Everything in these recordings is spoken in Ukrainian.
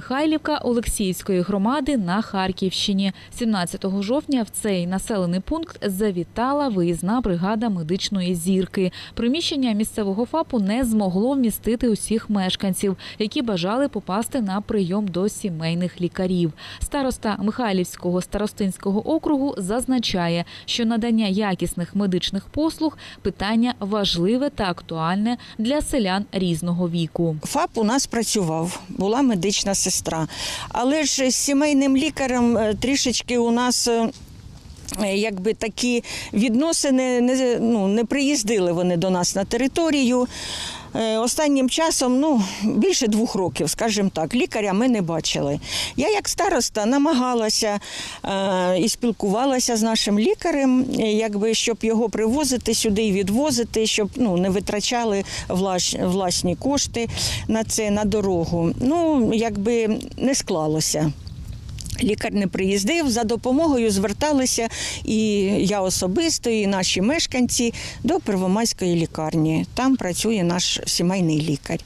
Михайлівка Олексіївської громади на Харківщині. 17 жовтня в цей населений пункт завітала виїзна бригада медичної зірки. Приміщення місцевого ФАПу не змогло вмістити усіх мешканців, які бажали попасти на прийом до сімейних лікарів. Староста Михайлівського старостинського округу зазначає, що надання якісних медичних послуг питання важливе та актуальне для селян різного віку. ФАП у нас працював, була медична сестра. Але ж з сімейним лікарем е, трішечки у нас. е, Якби такі відносини не, ну, не приїздили вони до нас на територію. Е, Останнім часом, ну, більше двох років, скажімо так, лікаря ми не бачили. Я як староста намагалася е, і спілкувалася з нашим лікарем, е, якби, щоб його привозити сюди і відвозити, щоб ну, не витрачали власні кошти на це, на дорогу. Ну, якби не склалося. Лікар не приїздив, за допомогою зверталися і я особисто, і наші мешканці до Первомайської лікарні. Там працює наш сімейний лікар.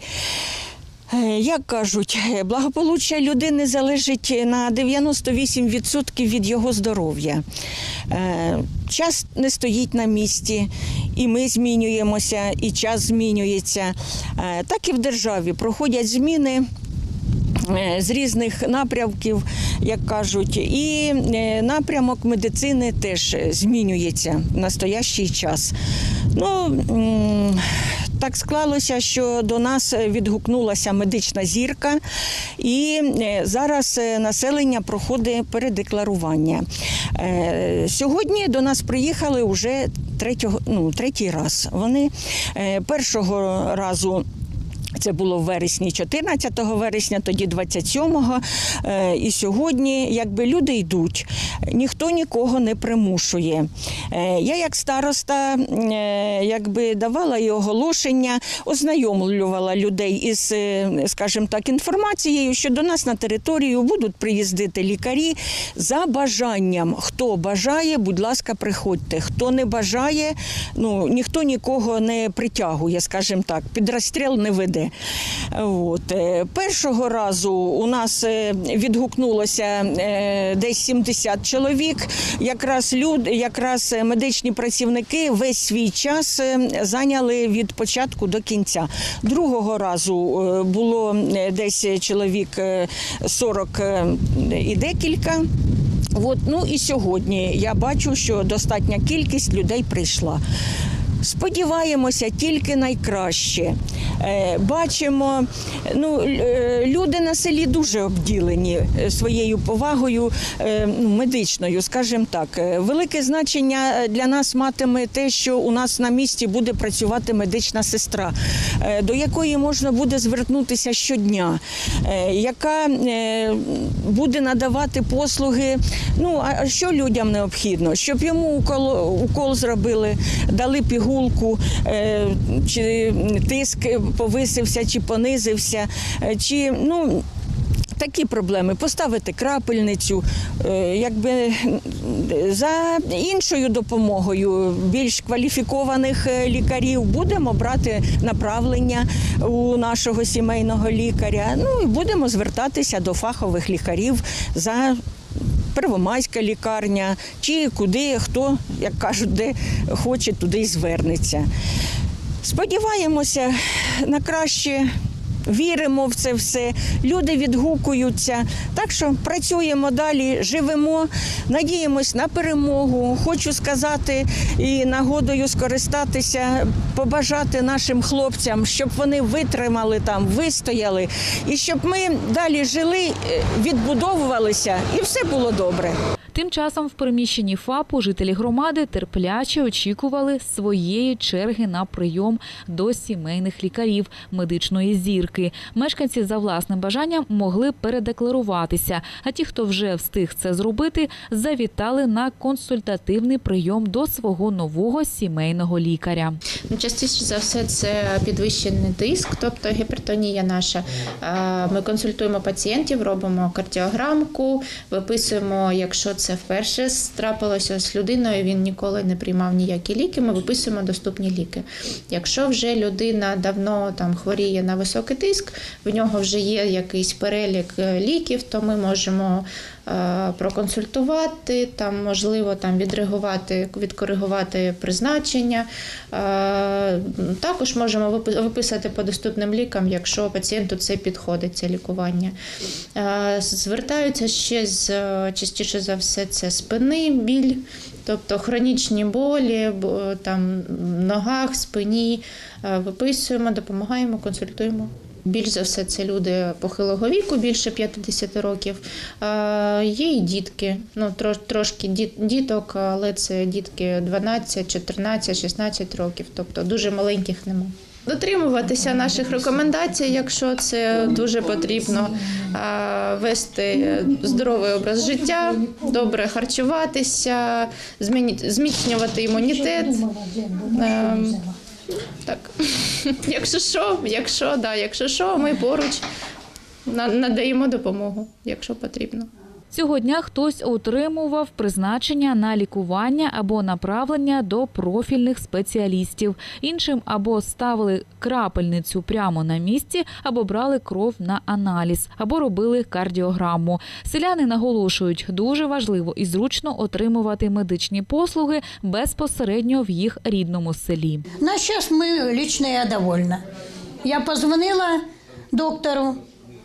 Е, Як кажуть, благополуччя людини залежить на 98% від його здоров'я. Е, Час не стоїть на місці, і ми змінюємося, і час змінюється. Е, Так і в державі проходять зміни з різних напрямків, як кажуть, і е, напрямок медицини теж змінюється в настоящий час. Ну, так склалося, що до нас відгукнулася медична зірка, і е, зараз е, населення проходить передекларування. Е, Сьогодні до нас приїхали вже третього, ну, третій раз. Вони е, першого разу. Це було в вересні, 14 вересня, тоді 27-го. Е, І сьогодні, якби люди йдуть, ніхто нікого не примушує. Е, Я, як староста, е, якби давала і оголошення, ознайомлювала людей із, скажімо так, інформацією, що до нас на територію будуть приїздити лікарі за бажанням. Хто бажає, будь ласка, приходьте. Хто не бажає, ну ніхто нікого не притягує, скажімо так, під розстріл не веде. От. е, Першого разу у нас е, відгукнулося е, десь 70 чоловік. Якраз люд, якраз медичні працівники весь свій час зайняли від початку до кінця. Другого разу було десь чоловік е, 40 е, і декілька. От, ну і сьогодні я бачу, що достатня кількість людей прийшла. Сподіваємося тільки найкраще. Е, Бачимо, ну, е, люди на селі дуже обділені е, своєю повагою ну, медичною, скажімо так. Велике значення для нас матиме те, що у нас на місці буде працювати медична сестра, до якої можна буде звернутися щодня, яка буде надавати послуги. Ну, а що людям необхідно? Щоб йому укол, укол зробили, дали пігулку, е, чи тиск повисився, чи понизився, е, чи ну. Такі проблеми поставити крапельницю, е, якби за іншою допомогою більш кваліфікованих лікарів будемо брати направлення у нашого сімейного лікаря. Ну і будемо звертатися до фахових лікарів за Первомайська лікарня, чи куди хто, як кажуть, де хоче, туди звернеться. Сподіваємося на краще. Віримо в це все, люди відгукуються. Так що працюємо далі, живемо, надіємось на перемогу. Хочу сказати і нагодою скористатися, побажати нашим хлопцям, щоб вони витримали там, вистояли, і щоб ми далі жили, е, відбудовувалися, і все було добре. Тим часом в приміщенні ФАПу жителі громади терпляче очікували своєї черги на прийом до сімейних лікарів медичної зірки. Мешканці за власним бажанням могли передекларуватися. А ті, хто вже встиг це зробити, завітали на консультативний прийом до свого нового сімейного лікаря. Ну, Частіше за все це підвищений тиск, тобто гіпертонія наша. Ми консультуємо пацієнтів, робимо кардіограмку, виписуємо, якщо це вперше трапилося з людиною, він ніколи не приймав ніякі ліки. Ми виписуємо доступні ліки. Якщо вже людина давно там хворіє на високий тиск, в нього вже є якийсь перелік е, ліків, то ми можемо проконсультувати, там можливо там відреагувати, відкоригувати призначення. Е, Також можемо виписати по доступним лікам, якщо пацієнту це підходить, це лікування. Е, Звертаються ще з е, частіше за все це спини, біль, тобто хронічні болі, там в ногах, спині. Е, Виписуємо, допомагаємо, консультуємо. Більш за все, це люди похилого віку, більше 50 років. Є і дітки, ну трош, трошки діток, але це дітки 12, 14, 16 років, тобто дуже маленьких нема. Дотримуватися наших рекомендацій, якщо це дуже потрібно, вести здоровий образ життя, добре харчуватися, зміцнювати імунітет. Так, якщо що, якщо да, якщо що, ми поруч надаємо допомогу, якщо потрібно. Цього дня хтось отримував призначення на лікування або направлення до профільних спеціалістів. Іншим або ставили крапельницю прямо на місці, або брали кров на аналіз, або робили кардіограму. Селяни наголошують, дуже важливо і зручно отримувати медичні послуги безпосередньо в їх рідному селі. На сейчас мы, лично я довольна. Я позвонила доктору,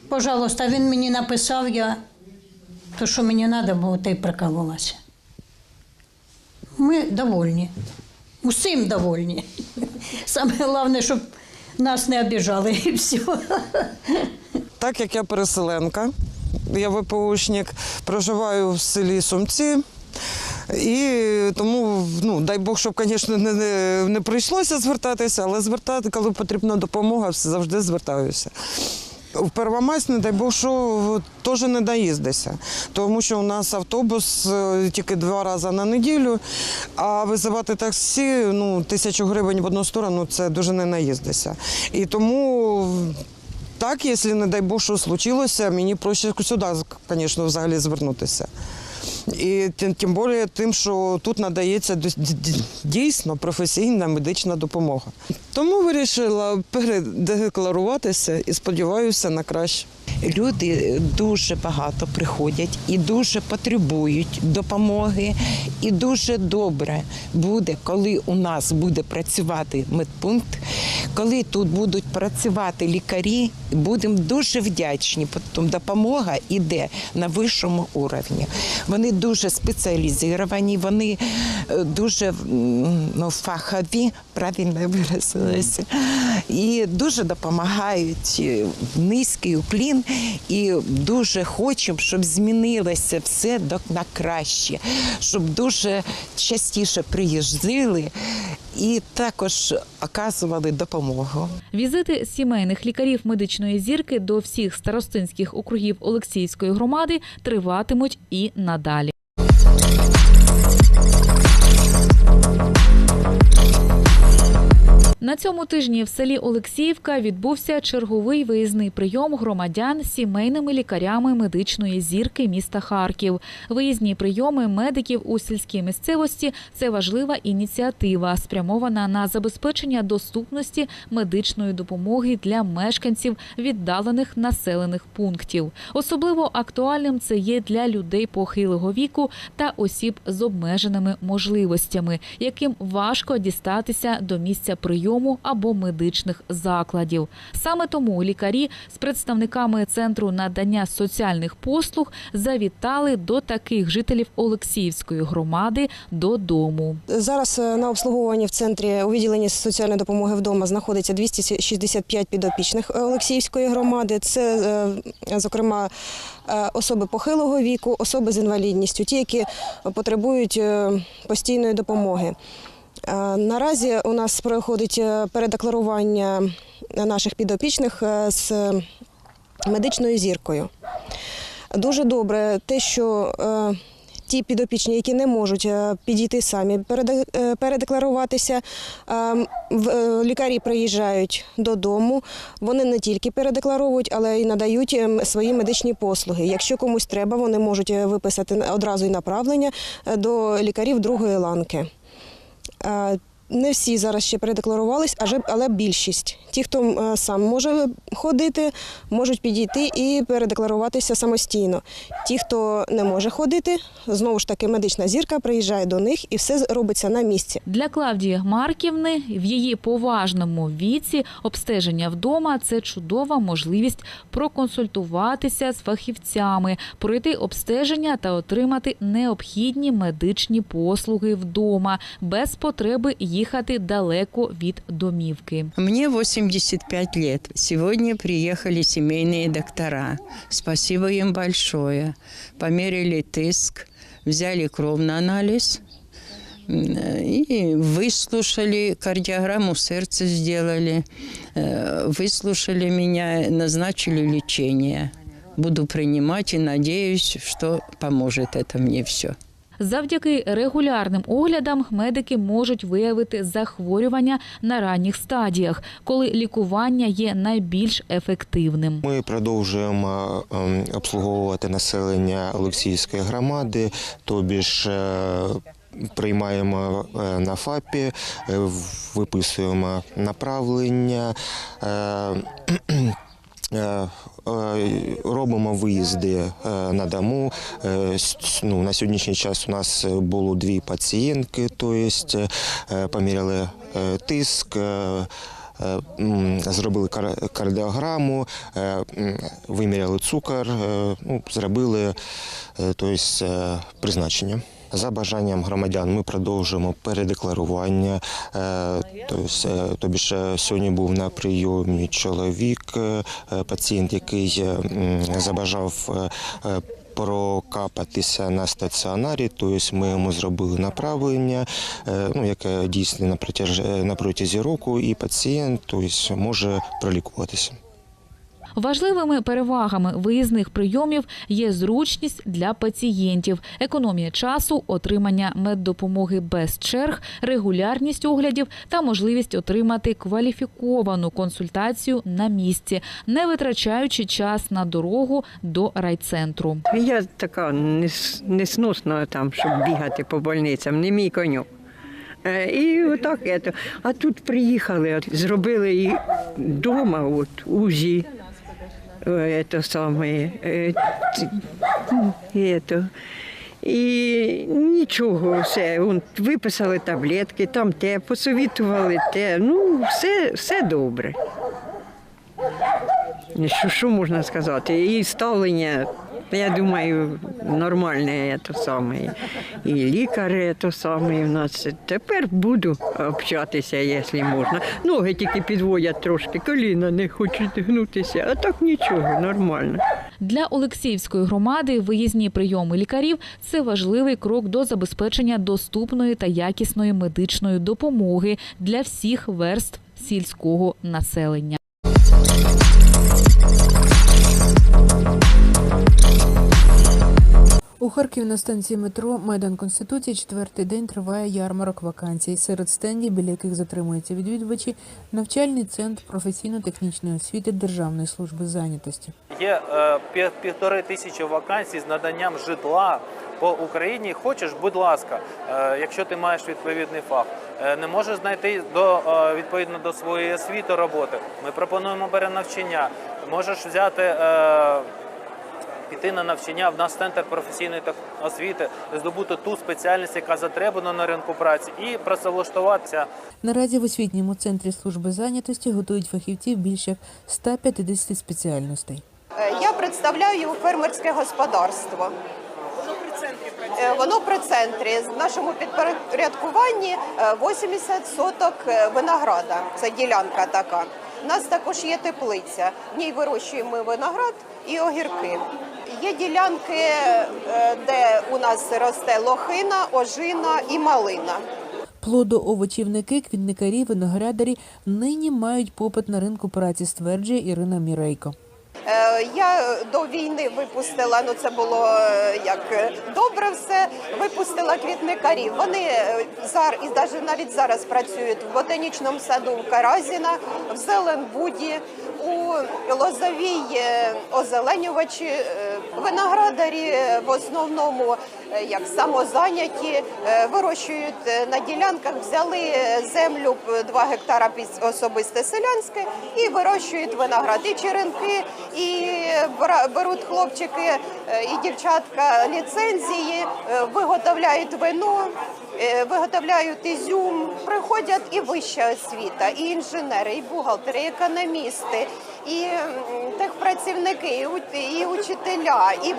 пожалуйста, він мені написав, я то, що мені треба було, та й прикололася. Ми довольні. Усім довольні. Саме головне, щоб нас не обіжали і все. Так як я переселенка, я ВПОшник, проживаю в селі Сумці. І тому, ну, дай Бог, щоб, звісно, не, не, не прийшлося звертатися, але звертати, коли потрібна допомога, завжди звертаюся. В Первомайськ, не дай Бог, що теж не доїздиться, тому що у нас автобус е, тільки два рази на неділю, а визивати таксі ну, тисячу гривень в одну сторону це дуже не наїздиться. І тому так, якщо, не дай Бог, що случилося, мені проще сюди, звісно, взагалі звернутися. І тим, тим більше тим, що тут надається дійсно професійна медична допомога. Тому вирішила передекларуватися і сподіваюся на краще. Люди дуже багато приходять і дуже потребують допомоги. І дуже добре буде, коли у нас буде працювати медпункт, коли тут будуть працювати лікарі. Будемо дуже вдячні. Потім допомога йде на вищому уровні. Вони дуже спеціалізовані, вони е, дуже ну, фахові, правильно я виразилася, і дуже допомагають е, низький І дуже хочемо, щоб змінилося все на краще, щоб дуже частіше приїжджали і також оказували допомогу. Візити сімейних лікарів медичної зірки до всіх старостинських округів Олексійської громади триватимуть і надалі. На цьому тижні в селі Олексіївка відбувся черговий виїзний прийом громадян сімейними лікарями медичної зірки міста Харків. Виїзні прийоми медиків у сільській місцевості це важлива ініціатива, спрямована на забезпечення доступності медичної допомоги для мешканців віддалених населених пунктів. Особливо актуальним це є для людей похилого віку та осіб з обмеженими можливостями, яким важко дістатися до місця прийому або медичних закладів. Саме тому лікарі з представниками центру надання соціальних послуг завітали до таких жителів Олексіївської громади додому. Зараз е, на обслуговуванні в центрі у відділенні соціальної допомоги вдома знаходиться 265 підопічних е, Олексіївської громади. Це, е, зокрема, особи похилого віку, особи з інвалідністю, ті, які потребують постійної допомоги. Е, Наразі у нас проходить е, передекларування наших підопічних е, з медичною зіркою. Дуже добре те, що ті підопічні, які не можуть підійти самі переде- передекларуватися, лікарі приїжджають додому. Вони не тільки передекларовують, але й надають е, свої медичні послуги. Якщо комусь треба, вони можуть виписати одразу й направлення до лікарів другої ланки. Е, Не всі зараз ще передекларувались, але більшість. Ті, хто е, сам може ходити, можуть підійти і передекларуватися самостійно. Ті, хто не може ходити, знову ж таки медична зірка приїжджає до них і все робиться на місці. Для Клавдії Марківни в її поважному віці обстеження вдома це чудова можливість проконсультуватися з фахівцями, пройти обстеження та отримати необхідні медичні послуги вдома без потреби їхати далеко від домівки. Мне 85 лет. Сегодня приехали семейные доктора. Спасибо им большое. Померили тиск, взяли кровный анализ м, и выслушали, кардиограмму сердца сделали, э, выслушали меня, назначили лечение. Буду принимать и надеюсь, что поможет это мне все. Завдяки регулярним оглядам медики можуть виявити захворювання на ранніх стадіях, коли лікування є найбільш ефективним. Ми продовжуємо ем, обслуговувати населення Олексійської громади, тобі ж е, приймаємо е, на ФАПі, е, виписуємо направлення. Е, е, Робимо виїзди е, на дому. Ну, на сьогоднішній час у нас було дві пацієнтки, тобто поміряли тиск. Зробили кар- кардіограму, виміряли цукор, ну, зробили тобто, призначення. За бажанням громадян ми продовжуємо передекларування. Е, Тобто, е, тобі ж сьогодні був на прийомі чоловік, е, пацієнт, який забажав прокапатися на стаціонарі, тобто ми йому зробили направлення, ну, яке дійсне на протязі року, і пацієнт тобто, може пролікуватися. Важливими перевагами виїзних прийомів є зручність для пацієнтів, економія часу, отримання меддопомоги без черг, регулярність оглядів та можливість отримати кваліфіковану консультацію на місці, не витрачаючи час на дорогу до райцентру. Я така нес- несносна там, щоб бігати по больницям, не мій конюк. Е, І отак. А тут приїхали, зробили і вдома от, УЗІ. Е, самое, саме. е, ці- ну, ето. І нічого, все. Виписали таблетки, там те, посовітували те. Ну, все, все добре. Що, що можна сказати? І ставлення, я думаю, нормальне то саме. І лікар то саме у нас. Тепер буду общатися, якщо можна. Ноги тільки підводять трошки, коліна не хочуть гнутися, а так нічого, нормально. Для Олексіївської громади виїзні прийоми лікарів це важливий крок до забезпечення доступної та якісної медичної допомоги для всіх верств сільського населення. У Харкові на станції метро Майдан Конституції четвертий день триває ярмарок вакансій. Серед стендів, біля яких затримуються відвідувачі, навчальний центр професійно-технічної освіти Державної служби зайнятості. Є е, півтори тисячі вакансій з наданням житла по Україні. Хочеш, будь ласка, е, якщо ти маєш відповідний фах, Е, не можеш знайти до е, відповідно до своєї освіти роботи. Ми пропонуємо перенавчання. Можеш взяти. е, Піти на навчання в нас центр професійної освіти, здобути ту спеціальність, яка затребувана на ринку праці, і працевлаштуватися Наразі в освітньому центрі служби зайнятості готують фахівців більше 150 спеціальностей. Е, Я представляю фермерське господарство. Е, Воно при центрі. В нашому підпорядкуванні е, 80 соток е, винограда. Це ділянка така. У нас також є теплиця. В ній вирощуємо виноград і огірки. Є ділянки, е, де у нас росте лохина, ожина і малина. Плодоовочівники, квітникарі, виноградарі нині мають попит на ринку праці, стверджує Ірина Мірейко. Е, Я до війни випустила, ну це було е, як е, добре все. Випустила квітникарів. Вони е, зар і навіть навіть зараз працюють в ботанічному саду в Каразіна, в Зеленбуді, у Лозовій озеленювачі, виноградарі в основному як самозайняті, е, вирощують е, на ділянках, взяли е, землю п- 2 гектара під особисте селянське і вирощують виноград. І черенки, і беруть хлопчики е, і дівчатка ліцензії, е, виготовляють вино. е, Виготовляють ізюм, приходять і вища освіта, і інженери, і бухгалтери, і економісти, і техпрацівники, і, учителя, і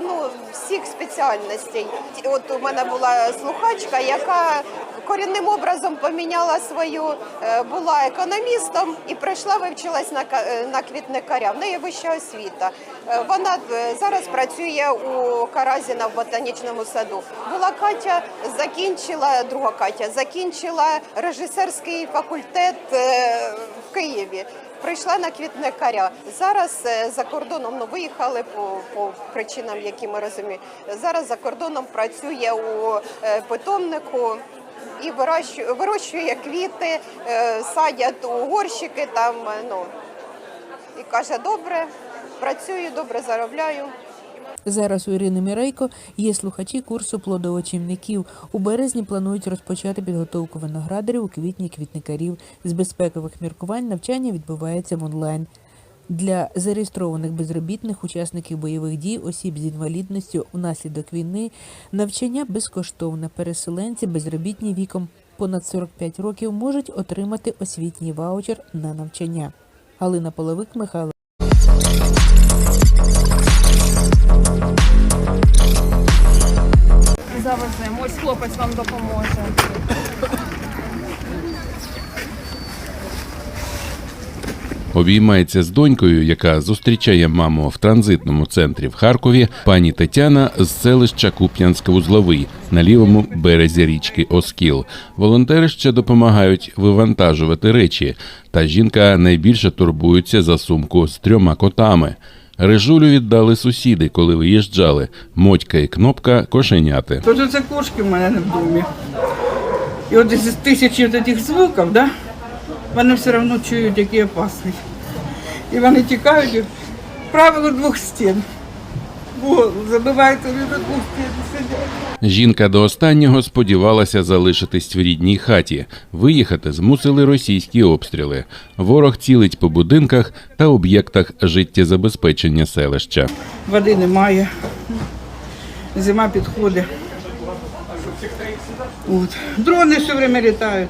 ну, всіх спеціальностей. От у мене була слухачка, яка корінним образом поміняла свою, е, була економістом і прийшла, вивчилась на, е, на квітникаря. В неї вища освіта. Е, Вона зараз працює у Каразіна в ботанічному саду. Була Катя, закінчила, друга Катя, закінчила режисерський факультет в Києві. Прийшла на квітникаря. Зараз е, за кордоном ну, виїхали по, по причинам, які ми розуміємо. Зараз за кордоном працює у е, питомнику і вирощує, вирощує квіти, е, садять у горщики там. Ну і каже, добре, працюю, добре заробляю. Зараз у Ірини Мірейко є слухачі курсу плодоочівників. У березні планують розпочати підготовку виноградарів у квітні квітникарів. З безпекових міркувань навчання відбувається в онлайн. Для зареєстрованих безробітних учасників бойових дій, осіб з інвалідністю внаслідок війни навчання безкоштовне. Переселенці безробітні віком понад 45 років можуть отримати освітній ваучер на навчання. Галина Половик, Михайло. Завеземо. Вам допоможе. Обіймається з донькою, яка зустрічає маму в транзитному центрі в Харкові. Пані Тетяна з селища Куп'янська-Узловий на лівому березі річки Оскіл. Волонтери ще допомагають вивантажувати речі. Та жінка найбільше турбується за сумку з трьома котами. Режулю віддали сусіди, коли виїжджали. Мотька і кнопка кошеняти. Тож це кошки в мене в домі. І от з тисячі таких звуків, да, вони все одно чують, який опасний. І вони тікають. Правило двох стін. Двох стін і сидять. Жінка до останнього сподівалася залишитись в рідній хаті. Виїхати змусили російські обстріли. Ворог цілить по будинках та об'єктах життєзабезпечення селища. Води немає. Зима підходить. От. Дрони все время літають.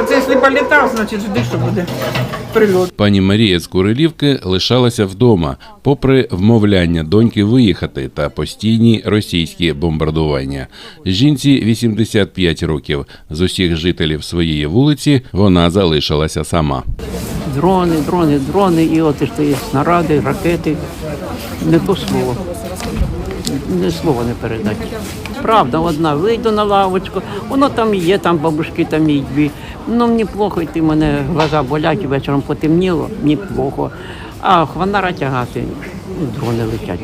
Оце якщо політав, значить жди, що буде прильот. Пані Марія з Курилівки лишалася вдома, попри вмовляння доньки виїхати та постійні російські бомбардування. Жінці 85 років. З усіх жителів своєї вулиці вона залишилася сама. Дрони, дрони, дрони, і от ж ті снаряди, ракети. Не то слово. Не слово не передати. Правда, одна, вийду на лавочку, воно там є, там бабушки, там і дві. Ну, мені плохо йти, мене глаза болять, вечором потемніло, мені плохо. А хванара тягати, ну, дрони летять.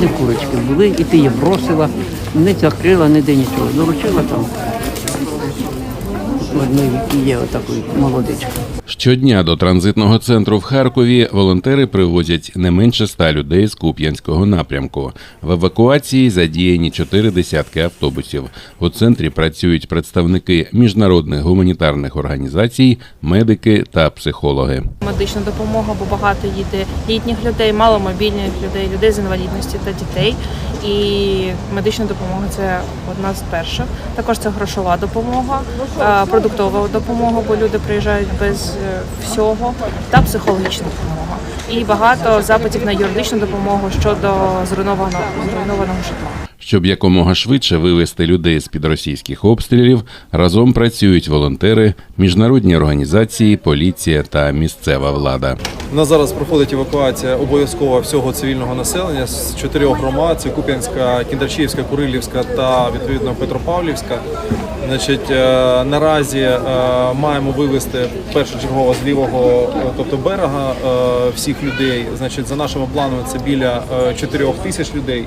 Де курочки були, і ти її бросила, не закрила, ніде нічого. Доручила там. Одної є отакої молодички. Щодня до транзитного центру в Харкові волонтери привозять не менше ста людей з Куп'янського напрямку. В евакуації задіяні чотири десятки автобусів. У центрі працюють представники міжнародних гуманітарних організацій, медики та психологи. Медична допомога, бо багато їде літніх людей, маломобільних людей, людей з інвалідністю та дітей. І медична допомога це одна з перших. Також це грошова допомога, продуктова допомога, бо люди приїжджають без всього, та психологічна допомога. І багато запитів на юридичну допомогу щодо зруйнованого зруйнованого житла. Щоб якомога швидше вивести людей з під російських обстрілів, разом працюють волонтери, міжнародні організації, поліція та місцева влада. У нас зараз проходить евакуація обов'язкова всього цивільного населення з чотирьох громад: це Куп'янська, Кіндрачівська, Курилівська та відповідно Петропавлівська. Значить, е, наразі е, маємо вивезти першочергово з лівого, е, тобто берега всіх людей. Значить, за нашими планами це біля 4 тисяч людей.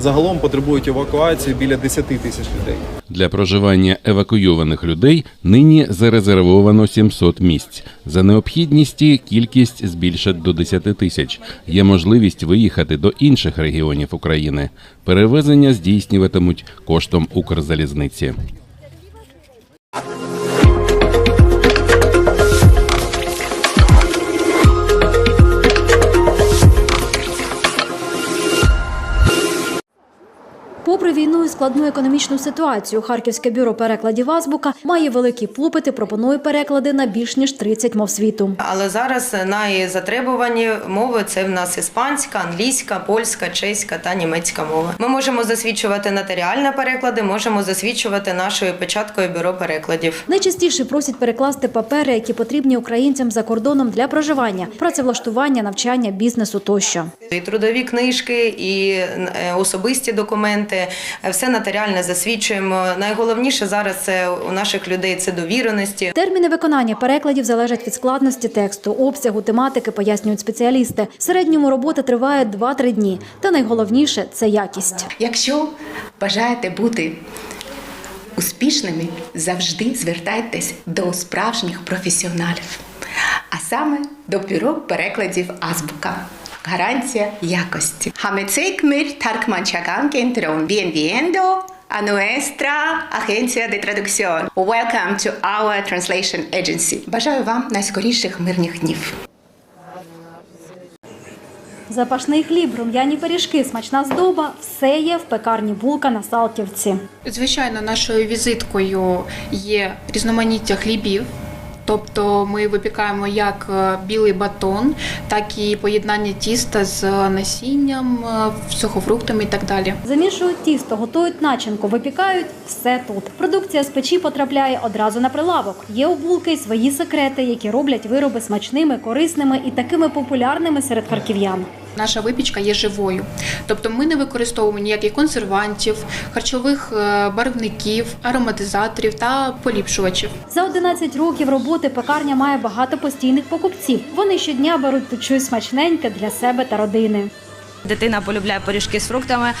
Загалом потребують евакуації біля 10 тисяч людей. Для проживання евакуйованих людей нині зарезервовано 700 місць. За необхідності кількість збільшать до 10 тисяч. Є можливість виїхати до інших регіонів України. Перевезення здійснюватимуть коштом Укрзалізниці. Складну економічну ситуацію, Харківське бюро перекладів Азбука має великі попит пропонує переклади на більш ніж 30 мов світу. Але зараз найзатребувані мови це в нас іспанська, англійська, польська, чеська та німецька мова. Ми можемо засвідчувати нотаріальні переклади, можемо засвідчувати нашою печаткою бюро перекладів. Найчастіше просять перекласти папери, які потрібні українцям за кордоном для проживання, працевлаштування, навчання, бізнесу тощо. І трудові книжки, і е, особисті документи, все нотаріально засвідчуємо. Найголовніше зараз це у наших людей це довіреності. Терміни виконання перекладів залежать від складності тексту, обсягу, тематики, пояснюють спеціалісти. В середньому робота триває 2-3 дні. Та найголовніше це якість. Якщо бажаєте бути успішними, завжди звертайтесь до справжніх професіоналів, а саме до бюро перекладів Азбука. Гарантія якості. Хамецейк мир Таркманчаган Кентрон. Bienvenido a nuestra agencia de traducción. Welcome to our translation agency. Бажаю вам найскоріших мирних днів. Запашний хліб, рум'яні пиріжки, смачна здоба все є в пекарні булка на Салтівці. Звичайно, нашою візиткою є різноманіття хлібів. Тобто ми випікаємо як е, білий батон, так і поєднання тіста з насінням, е, сухофруктами і так далі. Замішують тісто, готують начинку, випікають все тут. Продукція з печі потрапляє одразу на прилавок. Є у булки й свої секрети, які роблять вироби смачними, корисними і такими популярними серед харків'ян. Наша випічка є живою, тобто ми не використовуємо ніяких консервантів, харчових е, барвників, ароматизаторів та поліпшувачів. За 11 років роботи пекарня має багато постійних покупців. Вони щодня беруть щось смачненьке для себе та родини. Дитина полюбляє пиріжки з фруктами,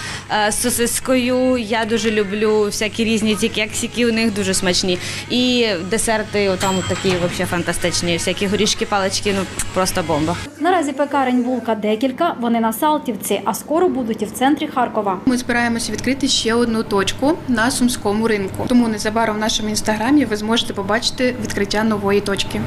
е, з сосискою. Я дуже люблю всякі різні ті кексики, у них дуже смачні. І десерти, там такі взагалі фантастичні. Всякі горішки, палички, ну просто бомба. Наразі пекарень булка декілька. Вони на Салтівці, а скоро будуть і в центрі Харкова. Ми збираємося відкрити ще одну точку на сумському ринку. Тому незабаром в нашому інстаграмі ви зможете побачити відкриття нової точки.